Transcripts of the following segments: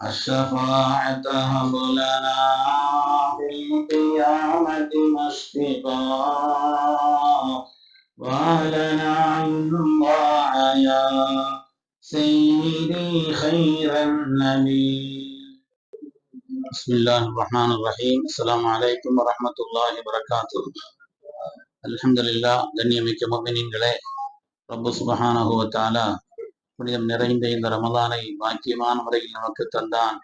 الشفاعة هب لنا في القيامة مشفقا وأهلنا عند الله يا سيدي خير النبي بسم الله الرحمن الرحيم السلام عليكم ورحمة الله وبركاته الحمد لله கண்ணியமிக்க முஃமினீன்களே ரப்பு சுபஹானஹு புனிதம் நிறைந்த இந்த ரமதானை பாக்கியமான முறையில் நமக்கு தந்தான்.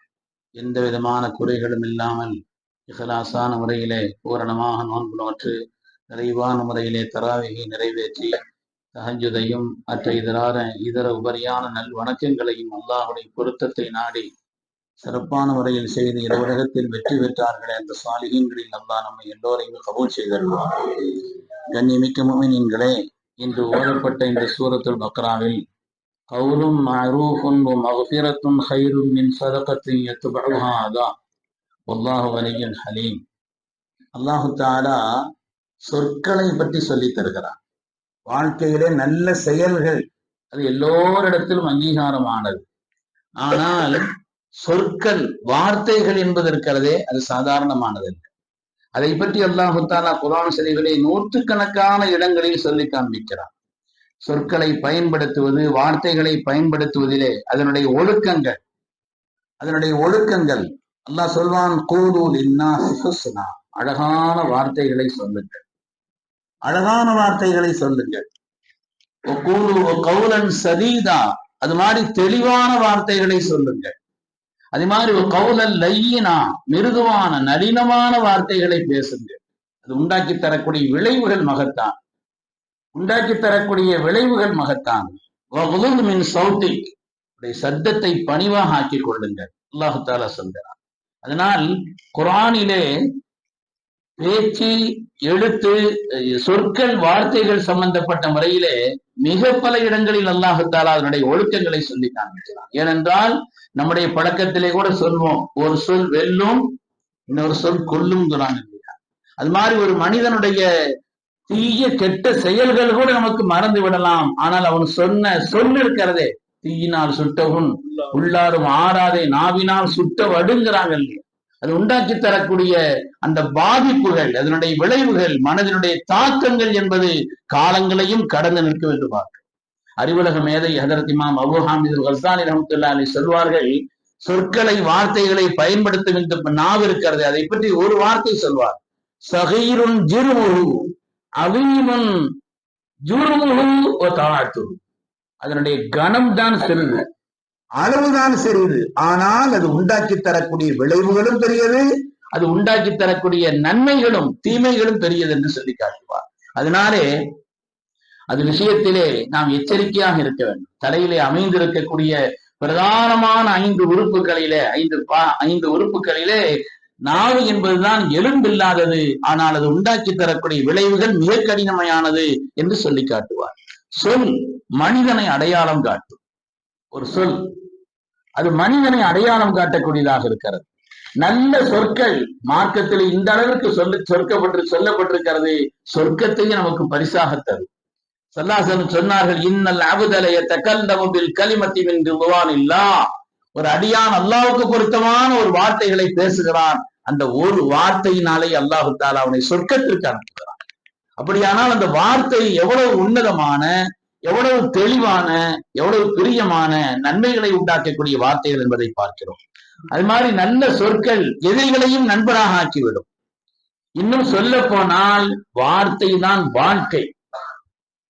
எந்த விதமான குறைகளும் இல்லாமல் இஹலாசான முறையிலே பூரணமாக நோன்பு நோற்று நிறைவான முறையிலே தராவிகை நிறைவேற்றி தஹஜுதையும் மற்ற இதரான இதர உபரியான நல் வணக்கங்களையும் அல்லாஹுடைய பொருத்தத்தை நாடி சிறப்பான முறையில் செய்து இரவுலகத்தில் வெற்றி பெற்றார்களே அந்த சாலிகங்களில் அல்லாஹ் நம்மை எல்லோரையும் கபூல் செய்தருவார் கண்ணியமிக்க முமினீன்களே இன்று ஓதப்பட்ட இந்த சூரத்துல் பக்ராவில் கவுலும் மஅரூஃபுன் வ மக்ஃபிரத்துன் கைரும் மின் சதகத்தின் யத்பஉஹா அதா. வல்லாஹு வலியுல் ஹலீம். அல்லாஹு தாலா சொற்களை பற்றி சொல்லித் தருகிறான். வாழ்க்கையிலே நல்ல செயல்கள் அது எல்லோரிடத்திலும் அங்கீகாரமானது. ஆனால் சொற்கள் வார்த்தைகள் என்பது இருக்கிறதே அது சாதாரணமானது அதை பற்றி அல்லாஹு தாலா குரான் சரிவிலே நூற்றுக்கணக்கான இடங்களில் சொல்லி காண்பிக்கிறான். சொற்களை பயன்படுத்துவது வார்த்தைகளை பயன்படுத்துவதிலே அதனுடைய ஒழுக்கங்கள். அதனுடைய ஒழுக்கங்கள். அல்லாஹ் சொல்வான் கூதூல் இன்னா அழகான வார்த்தைகளை சொல்லுங்கள். அழகான வார்த்தைகளை சொல்லுங்கள். கவுலன் சதீதா. அது மாதிரி தெளிவான வார்த்தைகளை சொல்லுங்கள். அது மாதிரி ஒரு கவுலல் லையினா. மிருதுவான நளினமான வார்த்தைகளை பேசுங்கள். அது உண்டாக்கி தரக்கூடிய விளைவுகள் மகத்தான். உண்டாக்கி தரக்கூடிய விளைவுகள் மகத்தான். மின் சௌத்தி சத்தத்தை பணிவாக ஆக்கிக் கொள்ளுங்கள். அல்லாஹு தாலா சொல்கிறார் அதனால் குரானிலே பேச்சு எழுத்து சொற்கள் வார்த்தைகள் சம்பந்தப்பட்ட முறையிலே மிக பல இடங்களில் அல்லாஹத்தால் அதனுடைய ஒழுக்கங்களை சொல்லி காண்பிக்கிறான் ஏனென்றால் நம்முடைய பழக்கத்திலே கூட சொல்வோம் ஒரு சொல் வெல்லும் இன்னொரு சொல் கொல்லும் இல்லையா அது மாதிரி ஒரு மனிதனுடைய தீய கெட்ட செயல்கள் கூட நமக்கு மறந்து விடலாம். ஆனால் அவன் சொன்ன சொல் இருக்கிறதே தீயினால் சுட்டவும் உள்ளாரும் ஆறாதே நாவினால் சுட்ட வடுங்கிறாங்க இல்லையா? அது உண்டாக்கி தரக்கூடிய அந்த பாதிப்புகள் அதனுடைய விளைவுகள் மனதினுடைய தாக்கங்கள் என்பது காலங்களையும் கடந்து நிற்க வேண்டும் அறிவுலக மேதை ஹதரத் இமாம் அபு ஹாமிது ஹசானி ரஹமத்துல்லா அலி சொல்வார்கள் சொற்களை வார்த்தைகளை பயன்படுத்தும் இந்த நாவு இருக்கிறது. அதை பற்றி ஒரு வார்த்தை சொல்வார். சகீருன் ஜிருமுகு அவீமன் தாழ்த்து அதனுடைய கணம் தான் சிறிது அளவுதான் சிறிது ஆனால் அது உண்டாக்கி தரக்கூடிய விளைவுகளும் பெரியது அது உண்டாக்கி தரக்கூடிய நன்மைகளும் தீமைகளும் பெரியது என்று சொல்லி காட்டுவார். அதனாலே அது விஷயத்திலே நாம் எச்சரிக்கையாக இருக்க வேண்டும். தலையிலே அமைந்திருக்கக்கூடிய பிரதானமான ஐந்து உறுப்புகளிலே ஐந்து பா ஐந்து உறுப்புகளிலே நாவு என்பதுதான் எலும்பில்லாதது ஆனால் அது உண்டாக்கி தரக்கூடிய விளைவுகள் மிக கடினமையானது என்று சொல்லி காட்டுவார். சொல் மனிதனை அடையாளம் காட்டும். ஒரு சொல். அது மனிதனை அடையாளம் காட்டக்கூடியதாக இருக்கிறது. நல்ல சொற்கள் மார்க்கத்தில் இந்த அளவுக்கு சொல்ல சொற்கப்பட்டு சொல்லப்பட்டிருக்கிறது. சொர்க்கத்தையும் நமக்கு பரிசாக தரும். சல்லாசன் சொன்னார்கள் இன்னல் அபுதலைய தக்கல்லமுபில் களிமத்தி என்று இல்லா ஒரு அடியான் அல்லாவுக்கு பொருத்தமான ஒரு வார்த்தைகளை பேசுகிறான். அந்த ஒரு வார்த்தையினாலே அல்லாஹு தாலா அவனை சொர்க்கத்திற்கு அனுப்புகிறான். அப்படியானால் அந்த வார்த்தை எவ்வளவு உன்னதமான எவ்வளவு தெளிவான எவ்வளவு பிரியமான நன்மைகளை உண்டாக்கக்கூடிய வார்த்தைகள் என்பதை பார்க்கிறோம். அது மாதிரி நல்ல சொற்கள் எதிரிகளையும் நண்பராக ஆக்கிவிடும். இன்னும் சொல்ல போனால் வார்த்தை தான் வாழ்க்கை.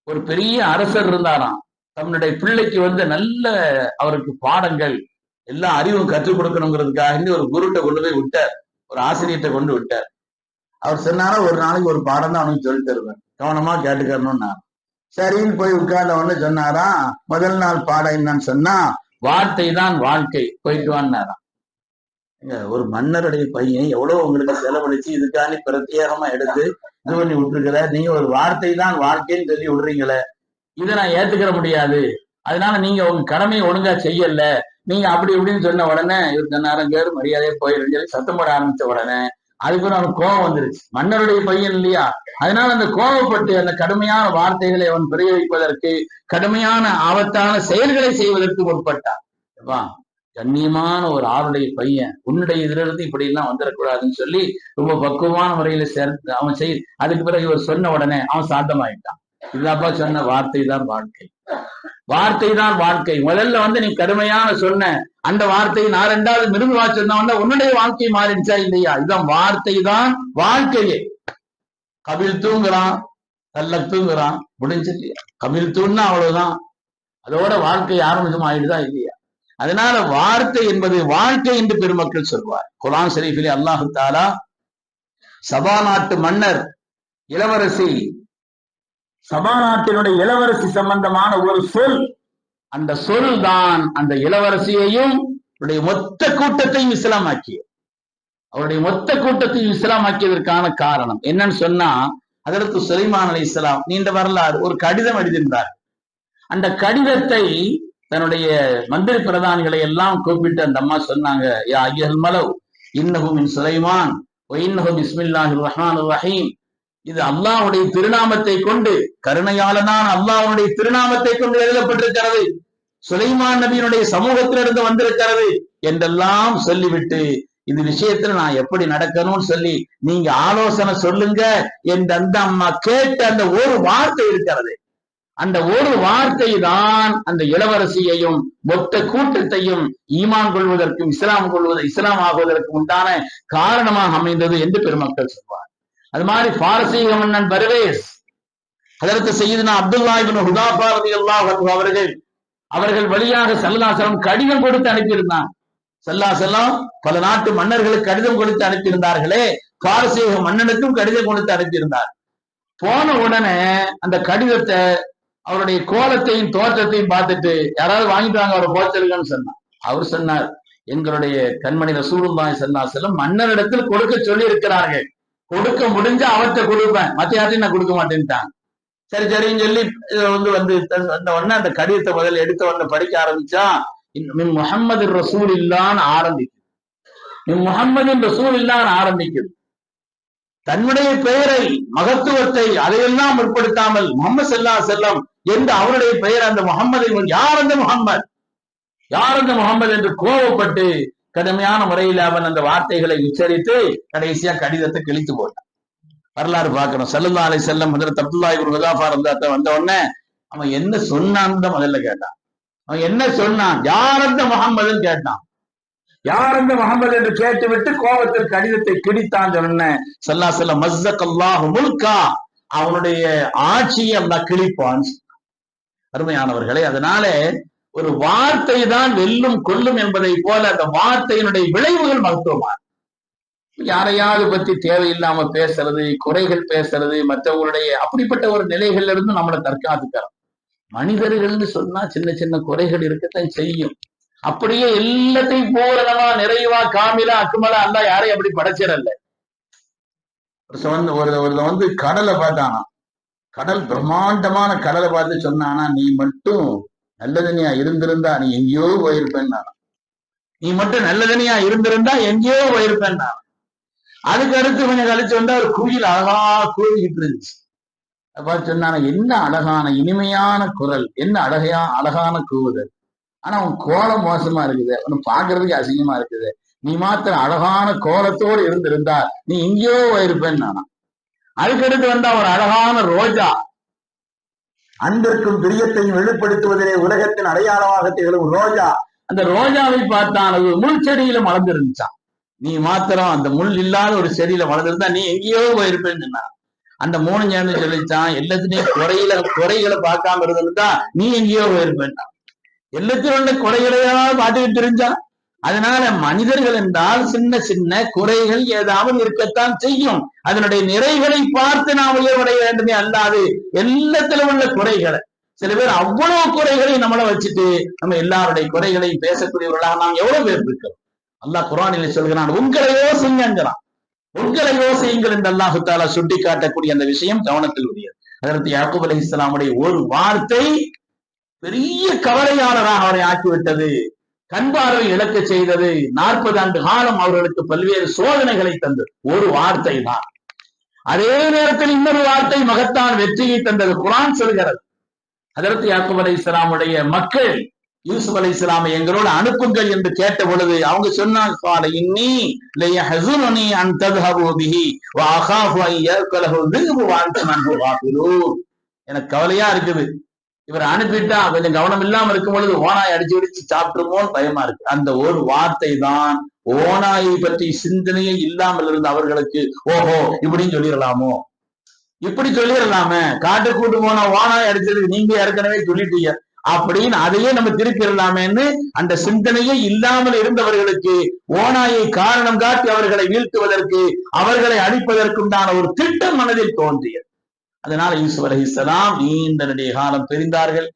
ஒரு பெரிய அரசர் இருந்தாராம். தன்னுடைய பிள்ளைக்கு வந்து நல்ல அவருக்கு பாடங்கள் எல்லா அறிவும் கற்றுக் கொடுக்கணுங்கிறதுக்காக ஒரு குருட்ட கொண்டு போய் விட்டார். ஒரு ஆசிரியர்கிட்ட கொண்டு விட்டார். அவர் சொன்னாரா ஒரு நாளைக்கு ஒரு பாடம் தான் அவனுக்கு சொல்லி தருவேன். கவனமா கேட்டுக்கணும்னா. சரின்னு போய் உட்கார்ந்த உடனே சொன்னாராம் முதல் நாள் பாடம் என்னன்னு சொன்னா வார்த்தை தான் வாழ்க்கை போயிட்டு வான்னாராம். ஒரு மன்னருடைய பையன் எவ்வளவு உங்களுக்கு செலவழிச்சு இதுக்காண்டி பிரத்யேகமா எடுத்து இது பண்ணி விட்டுருக்கிற நீங்க ஒரு வார்த்தை தான் வாழ்க்கைன்னு சொல்லி விடுறீங்களே. இதை நான் ஏத்துக்கிற முடியாது. அதனால நீங்க உங்க கடமையை ஒழுங்கா செய்யல. நீங்க அப்படி இப்படின்னு சொன்ன உடனே இவர் சொன்னாரம் பேர் மரியாதையை போயிருந்து சொல்லி சத்தம் போட ஆரம்பிச்ச உடனே அதுக்கு அவனுக்கு கோபம் வந்துருச்சு. மன்னருடைய பையன் இல்லையா? அதனால அந்த கோபப்பட்டு அந்த கடுமையான வார்த்தைகளை அவன் பிரயோகிப்பதற்கு கடுமையான ஆபத்தான செயல்களை செய்வதற்கு முற்பட்டான். கண்ணியமான ஒரு ஆளுடைய பையன் உன்னுடைய இதுல இருந்து இப்படி எல்லாம் வந்துடக்கூடாதுன்னு சொல்லி ரொம்ப பக்குவமான முறையில சேர்த்து அவன் செய் அதுக்கு பிறகு இவர் சொன்ன உடனே அவன் சாந்தமாயிட்டான். இதாப்பா சொன்ன வார்த்தை தான் வாழ்க்கை. வார்த்தை தான் வாழ்க்கை. முதல்ல வந்து நீ கடுமையான சொன்ன அந்த வார்த்தை நான் ரெண்டாவது மிருதுவா சொன்ன உன்னுடைய வாழ்க்கை மாறிடுச்சா இல்லையா? இதுதான் வார்த்தை தான் வாழ்க்கையே. கபில் தூங்குறான் தல்ல தூங்குறான் முடிஞ்சு கபில் தூண்னா அவ்வளவுதான். அதோட வாழ்க்கை ஆரம்பிக்கும் ஆயிடுதா இல்லையா? அதனால வார்த்தை என்பது வாழ்க்கை என்று பெருமக்கள் சொல்வார். குலாம் ஷரீஃபிலே அல்லாஹு தாலா சபா நாட்டு மன்னர் இளவரசி சபாநாட்டினுடைய இளவரசி சம்பந்தமான ஒரு சொல். அந்த சொல் தான் அந்த இளவரசியையும் அவருடைய மொத்த கூட்டத்தையும் இஸ்லாமாக்கிய அவருடைய மொத்த கூட்டத்தையும் இஸ்லாமாக்கியதற்கான காரணம் என்னன்னு சொன்னா அதற்கு சுலைமான் அலி இஸ்லாம் நீண்ட வரலாறு ஒரு கடிதம் எழுதியிருந்தார். அந்த கடிதத்தை தன்னுடைய மந்திரி பிரதானிகளை எல்லாம் கூப்பிட்டு அந்த அம்மா சொன்னாங்க யா ஐயல் மலவ் இன்னஹுமின் சுலைமான் ஒயின்னஹும் இஸ்மில்லாஹி ரஹ்மான் ரஹீம் இது அல்லாஹுடைய திருநாமத்தை கொண்டு கருணையாளனான அல்லாஹுடைய திருநாமத்தை கொண்டு எழுதப்பட்டிருக்கிறது. சுலைமான் நபியினுடைய சமூகத்திலிருந்து வந்திருக்கிறது என்றெல்லாம் சொல்லிவிட்டு இந்த விஷயத்துல நான் எப்படி நடக்கணும்னு சொல்லி நீங்க ஆலோசனை சொல்லுங்க என்று அந்த அம்மா கேட்ட அந்த ஒரு வார்த்தை இருக்கிறது. அந்த ஒரு வார்த்தை தான் அந்த இளவரசியையும் மொத்த கூட்டத்தையும் ஈமான் கொள்வதற்கும் இஸ்லாம் கொள்வது இஸ்லாம் ஆகுவதற்கு உண்டான காரணமாக அமைந்தது என்று பெருமக்கள் சொல்வார் அது மாதிரி பாரசீக மன்னன் பர்வேஸ் அதற்கு செய்யுதுனா அப்துல்லா இபின் ஹுதாபா ரலியல்லாஹு அவர்கள் அவர்கள் வழியாக சல்லாசலம் கடிதம் கொடுத்து அனுப்பியிருந்தான். சல்லாசலம் பல நாட்டு மன்னர்களுக்கு கடிதம் கொடுத்து அனுப்பியிருந்தார்களே பாரசீக மன்னனுக்கும் கடிதம் கொடுத்து அனுப்பியிருந்தார். போன உடனே அந்த கடிதத்தை அவருடைய கோலத்தையும் தோற்றத்தையும் பார்த்துட்டு யாராவது வாங்கிட்டு வாங்க அவரை போச்சலுங்கன்னு சொன்னார் அவர் சொன்னார் எங்களுடைய கண்மணி ரசூலுல்லாஹி ஸல்லல்லாஹு மன்னரிடத்தில் கொடுக்க சொல்லி இருக்கிறார்கள் கொடுக்க முடிஞ்சா அவர்கிட்ட கொடுப்பேன். மத்த யார்ட்டையும் நான் கொடுக்க மாட்டேன்ட்டாங்க சரி சரின்னு சொல்லி வந்து வந்து அந்த உடனே அந்த கடிதத்தை முதல்ல எடுத்த உடனே படிக்க ஆரம்பிச்சா மின் முகம்மது ரசூல் இல்லான்னு ஆரம்பிக்குது. மின் ரசூல் இல்லான்னு ஆரம்பிக்குது. தன்னுடைய பெயரை மகத்துவத்தை அதையெல்லாம் முற்படுத்தாமல் முகமது செல்லா செல்லம் என்று அவருடைய பெயர் அந்த முகம்மதை யார் அந்த முகம்மது யார் அந்த முகம்மது என்று கோவப்பட்டு கடுமையான முறையில் அவன் அந்த வார்த்தைகளை உச்சரித்து கடைசியா கடிதத்தை கிழித்து போட்டான். வரலாறு பார்க்கணும். செல்லல்லா அலை செல்லம் முதல்ல தப்துல்லாய் ஒரு முதாஃபா இருந்தாத்த வந்த உடனே அவன் என்ன சொன்னான்னு முதல்ல கேட்டான். அவன் என்ன சொன்னான்? யார் அந்த முகம்மதுன்னு கேட்டான். யார் அந்த முகமது என்று கேட்டுவிட்டு கோபத்தில் கடிதத்தை கிடித்தான் சொன்ன சல்லா செல்ல மஸ்ஸக் அல்லாஹ் முல்கா. அவனுடைய ஆட்சியை அல்லா கிழிப்பான். அருமையானவர்களே அதனால ஒரு வார்த்தை தான் வெல்லும் கொல்லும் என்பதை போல அந்த வார்த்தையினுடைய விளைவுகள் மருத்துவமான யாரையாவது பத்தி தேவையில்லாம பேசுறது குறைகள் பேசுறது மற்றவங்களுடைய அப்படிப்பட்ட ஒரு நிலைகள்ல இருந்து நம்மளை தற்காத்துக்கிறோம் மனிதர்கள்னு சொன்னா சின்ன சின்ன குறைகள் இருக்கத்தான் செய்யும். அப்படியே எல்லாத்தையும் பூரணமா நிறைவா காமிலா அக்குமலா அல்ல யாரையும் அப்படி படைச்சிடல. ஒரு ஒரு வந்து கடலை பார்த்தானா கடல் பிரம்மாண்டமான கடலை பார்த்து சொன்னானா நீ மட்டும் நல்லதனியா இருந்திருந்தா நீ எங்கேயோ போயிருப்பேன் நீ மட்டும் நல்லதனியா இருந்திருந்தா எங்கேயோ போயிருப்பேன் அதுக்கு அடுத்து கொஞ்சம் கழிச்சு வந்தா ஒரு குயில் அழகா கூவிக்கிட்டு இருந்துச்சு. அப்பா சொன்னான என்ன அழகான இனிமையான குரல் என்ன அழகையா அழகான கூவுதல். ஆனா உன் கோலம் மோசமா இருக்குது அவனு பாக்குறதுக்கு அசிங்கமா இருக்குது. நீ மாத்திரம் அழகான கோலத்தோடு இருந்திருந்தா நீ எங்கேயோ போயிருப்பேன்னு நானா. அதுக்கடுத்து வந்தா ஒரு அழகான ரோஜா. அன்பிற்கும் பிரியத்தையும் வெளிப்படுத்துவதிலே உலகத்தின் அடையாளமாக திகழும் ரோஜா. அந்த ரோஜாவை பார்த்தான் அது முள் செடியில மலர்ந்திருந்துச்சான் நீ மாத்திரம் அந்த முள் இல்லாத ஒரு செடியில வளர்ந்துருந்தா நீ எங்கேயோ போயிருப்பேன்னு சொன்னா அந்த மூணு சேர்ந்து சொல்லிச்சான் எல்லாத்துலயும் குறையில குறைகளை பார்க்காம இருந்திருந்தா நீ எங்கேயோ போயிருப்பேன்னா எல்லாத்தையும் உள்ள குறைகளையா பார்த்துக்கிட்டு இருந்தான் அதனால மனிதர்கள் என்றால் சின்ன சின்ன குறைகள் ஏதாவது இருக்கத்தான் செய்யும். அதனுடைய நிறைகளை பார்த்து நாம் உயர்வடைய வேண்டுமே அல்லாது எல்லாத்திலும் உள்ள குறைகளை. சில பேர் அவ்வளவு குறைகளை நம்மளை வச்சுட்டு நம்ம எல்லாருடைய குறைகளையும் பேசக்கூடியவர்களாக நாம் எவ்வளவு பேர் இருக்கிறோம்? அல்லாஹ் குரானில சொல்கிறான் உங்களை யோசிங்கிறான் உங்களை யோசியுங்கள் என்று அல்லாஹு தாலா சுட்டி காட்டக்கூடிய அந்த விஷயம் கவனத்தில் உரியது அதற்கு யாக்கூப் அலி இஸ்லாமுடைய ஒரு வார்த்தை பெரிய கவலையாளராக அவரை ஆக்கிவிட்டது. கண்பார்வை இழக்க செய்தது நாற்பது ஆண்டு காலம் அவர்களுக்கு பல்வேறு சோதனைகளை தந்தது. ஒரு வார்த்தை தான். அதே நேரத்தில் இன்னொரு வார்த்தை மகத்தான் வெற்றியை தந்தது. குரான் சொல்கிறது. அதற்கு யாக்குப் அலை இஸ்லாமுடைய மக்கள் யூசுப் அலை இஸ்லாமை எங்களோட அனுப்புங்கள் என்று கேட்ட பொழுது அவங்க சொன்னாங்க எனக்கு கவலையா இருக்குது. இவர் அனுப்பிட்டா கொஞ்சம் கவனம் இல்லாம இருக்கும் பொழுது ஓனாய் அடிச்சு அடிச்சு சாப்பிட்டுருமோன்னு பயமா இருக்கு. அந்த ஒரு வார்த்தை தான் ஓனாயை பற்றி சிந்தனையே இல்லாமல் இருந்த அவர்களுக்கு ஓஹோ இப்படின்னு சொல்லிடலாமோ? இப்படி சொல்லிடலாமே. காட்டு கூட்டு போன ஓனாய் அடிச்சது நீங்க ஏற்கனவே சொல்லிட்டீங்க. அப்படின்னு அதையே நம்ம திருப்பிடலாமேன்னு அந்த சிந்தனையே இல்லாமல் இருந்தவர்களுக்கு ஓனாயை காரணம் காட்டி அவர்களை வீழ்த்துவதற்கு அவர்களை அழிப்பதற்குண்டான ஒரு திட்டம் மனதில் தோன்றியது. அதனால யூசுப் அலைஹிஸ்ஸலாம் நீண்ட நெடிய காலம் பிரிந்தார்கள்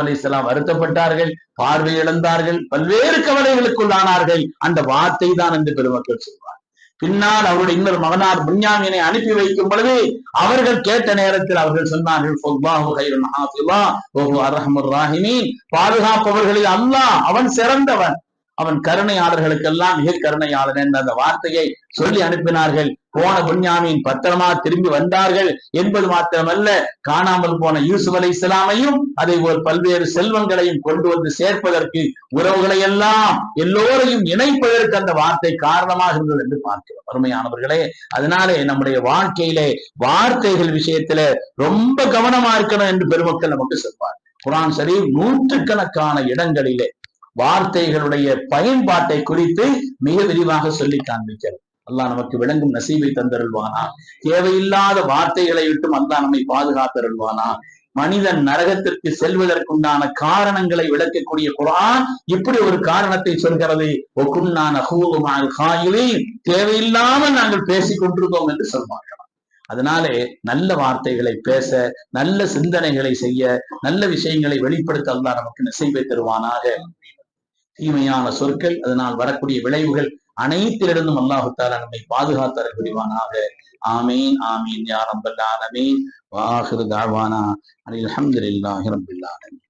அலி இஸ்லாம் வருத்தப்பட்டார்கள் பார்வை இழந்தார்கள் பல்வேறு கவலைகளுக்குள்ளானார்கள். அந்த வார்த்தை தான் என்று பெருமக்கள் சொல்வார் பின்னால் அவருடைய இன்னொரு மகனார் புன்யாமினை அனுப்பி வைக்கும் பொழுது அவர்கள் கேட்ட நேரத்தில் அவர்கள் சொன்னார்கள் பாதுகாப்பவர்களில் அல்லாஹ் அவன் சிறந்தவன். அவன் கருணையாளர்களுக்கெல்லாம் மிக கருணையாளன் என்ற அந்த வார்த்தையை சொல்லி அனுப்பினார்கள். போன புன்யாமின் பத்திரமா திரும்பி வந்தார்கள். என்பது மாத்திரமல்ல காணாமல் போன யூசுப் அலை இஸ்லாமையும் அதே போல் பல்வேறு செல்வங்களையும் கொண்டு வந்து சேர்ப்பதற்கு உறவுகளை எல்லாம் எல்லோரையும் இணைப்பதற்கு அந்த வார்த்தை காரணமாக இருந்தது என்று பார்க்கிறோம். அருமையானவர்களே அதனாலே நம்முடைய வாழ்க்கையிலே வார்த்தைகள் விஷயத்துல ரொம்ப கவனமா இருக்கணும் என்று பெருமக்கள் நமக்கு சொல்வார் குரான் சரி நூற்றுக்கணக்கான இடங்களிலே வார்த்தைகளுடைய பயன்பாட்டை குறித்து மிக விரிவாக சொல்லி காண்பிக்கிறது. அல்லாஹ் நமக்கு விளங்கும் நசீபை தந்தருள்வானா? தேவையில்லாத வார்த்தைகளை விட்டும் அல்லாஹ் நம்மை பாதுகாத்தருள்வானா? மனிதன் நரகத்திற்கு செல்வதற்குண்டான காரணங்களை விளக்கக்கூடிய குரான் இப்படி ஒரு காரணத்தை சொல்கிறது. ஒக்குன்னான தேவையில்லாமல் நாங்கள் பேசிக் கொண்டிருக்கோம் என்று சொல்வார்கள் அதனாலே நல்ல வார்த்தைகளை பேச நல்ல சிந்தனைகளை செய்ய நல்ல விஷயங்களை வெளிப்படுத்த அல்லாஹ் நமக்கு நசைவை தருவானாக. தீமையான சொற்கள் அதனால் வரக்கூடிய விளைவுகள் அனைத்திலிருந்தும் அல்லாஹு தாலா நம்மை பாதுகாத்தர புரிவானாக ஆமீன் ஆமீன் யா ரப்பல் ஆலமீன். வாஹிரு தாவானா அனில் அல்ஹம்துலில்லாஹி ரப்பில் ஆலமீன்.